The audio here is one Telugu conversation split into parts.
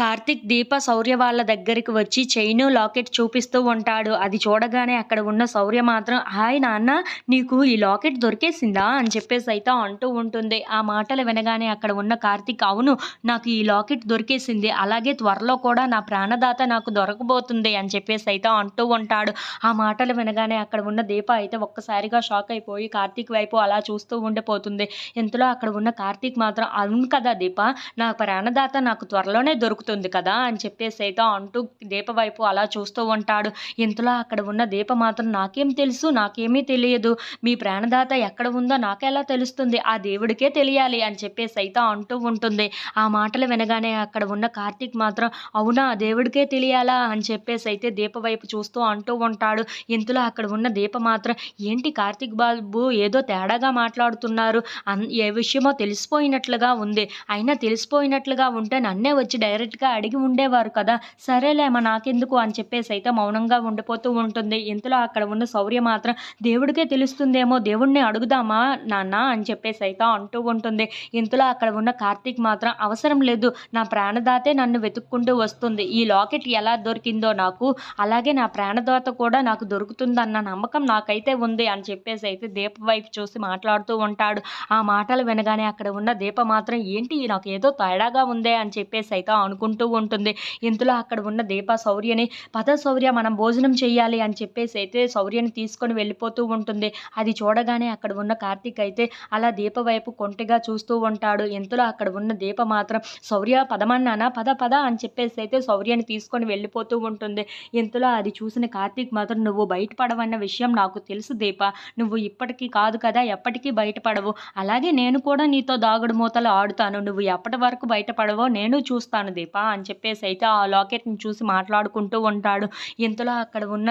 కార్తీక్ దీప శౌర్య వాళ్ళ దగ్గరికి వచ్చి చైను లాకెట్ చూపిస్తూ ఉంటాడు. అది చూడగానే అక్కడ ఉన్న శౌర్య మాత్రం హాయ్ నాన్న నీకు ఈ లాకెట్ దొరికేసిందా? అని చెప్పేసి అయితే అంటూ ఉంటుంది. ఆ మాటలు వినగానే అక్కడ ఉన్న కార్తీక్ అవును నాకు ఈ లాకెట్ దొరికేసింది. అలాగే త్వరలో కూడా నా ప్రాణదాత నాకు దొరకబోతుంది అని చెప్పేసి అయితే అంటూ ఉంటాడు. ఆ మాటలు వినగానే అక్కడ ఉన్న దీప అయితే ఒక్కసారిగా షాక్ అయిపోయి కార్తీక్ వైపు అలా చూస్తూ ఉండిపోతుంది. ఇంతలో అక్కడ ఉన్న కార్తీక్ మాత్రం అవును కదా దీప నా ప్రాణదాత నాకు త్వరలోనే దొరుకుతుంది కదా అని చెప్పేసి అయితే అంటూ దీప వైపు అలా చూస్తూ ఉంటాడు. ఇంతలో అక్కడ ఉన్న దీప మాత్రం నాకేం తెలుసు నాకేమీ తెలియదు. మీ ప్రాణదాత ఎక్కడ ఉందో నాకెలా తెలుస్తుంది? ఆ దేవుడికే తెలియాలి అని చెప్పేసి అయితే అంటూ ఉంటుంది. ఆ మాటలు వినగానే అక్కడ ఉన్న కార్తీక్ మాత్రం అవునా ఆ దేవుడికే తెలియాలా? అని చెప్పేసి అయితే దీప వైపు చూస్తూ అంటూ ఉంటాడు. ఇంతలో అక్కడ ఉన్న దీప మాత్రం ఏంటి కార్తీక్ బాబు ఏదో తేడాగా మాట్లాడుతున్నారు. అన్ ఏ విషయమో తెలిసిపోయినట్లుగా ఉంది. అయినా తెలిసిపోయినట్లుగా ఉంటే నన్నే వచ్చి డైరెక్ట్ డైరెక్ట్గా అడిగి ఉండేవారు కదా. సరేలేమా నాకెందుకు? అని చెప్పేసి అయితే మౌనంగా ఉండిపోతూ ఉంటుంది. ఇంతలో అక్కడ ఉన్న శౌర్య మాత్రం దేవుడికే తెలుస్తుందేమో దేవుణ్ణి అడుగుదామా నాన్న? అని చెప్పేసి అయితే అంటూ ఉంటుంది. ఇంతలో అక్కడ ఉన్న కార్తీక్ మాత్రం అవసరం లేదు నా ప్రాణదాతే నన్ను వెతుక్కుంటూ వస్తుంది. ఈ లాకెట్ ఎలా దొరికిందో నాకు అలాగే నా ప్రాణదాత కూడా నాకు దొరుకుతుందన్న నమ్మకం నాకైతే ఉంది. అని చెప్పేసి అయితే దీప వైపు చూసి మాట్లాడుతూ ఉంటాడు. ఆ మాటలు వినగానే అక్కడ ఉన్న దీప మాత్రం ఏంటి నాకు ఏదో తేడాగా ఉందే అని చెప్పేసి అయితే అనుకుంటూ ఉంటుంది. ఇంతలో అక్కడ ఉన్న దీప శౌర్యని పద శౌర్య మనం భోజనం చేయాలి అని చెప్పేసి అయితే శౌర్యని తీసుకొని వెళ్ళిపోతూ ఉంటుంది. అది చూడగానే అక్కడ ఉన్న కార్తీక్ అయితే అలా దీప వైపు కొంటిగా చూస్తూ ఉంటాడు. ఇంతలో అక్కడ ఉన్న దీప మాత్రం శౌర్య పదమన్నానా పద పద అని చెప్పేసి అయితే శౌర్యని తీసుకొని వెళ్ళిపోతూ ఉంటుంది. ఇంతలో అది చూసిన కార్తీక్ మాత్రం నువ్వు బయటపడవన్న విషయం నాకు తెలుసు దీప. నువ్వు ఇప్పటికీ కాదు కదా ఎప్పటికీ బయటపడవు. అలాగే నేను కూడా నీతో దాగుడు మూతలు ఆడుతాను. నువ్వు ఎప్పటి వరకు బయటపడవో నేను చూస్తాను దీప. అని చెప్పేసి అయితే ఆ లాకెట్ని చూసి మాట్లాడుకుంటూ ఉంటాడు. ఇంతలో అక్కడ ఉన్న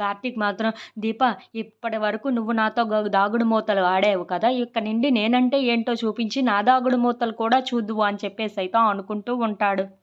కార్తీక్ మాత్రం దీప ఇప్పటి వరకు నువ్వు నాతో దాగుడు మూతలు ఆడావు కదా ఇక్కడ నుండి నేనంటే ఏంటో చూపించి నా దాగుడు మూతలు కూడా చూద్దువు అని చెప్పేసి అయితే అనుకుంటూ ఉంటాడు.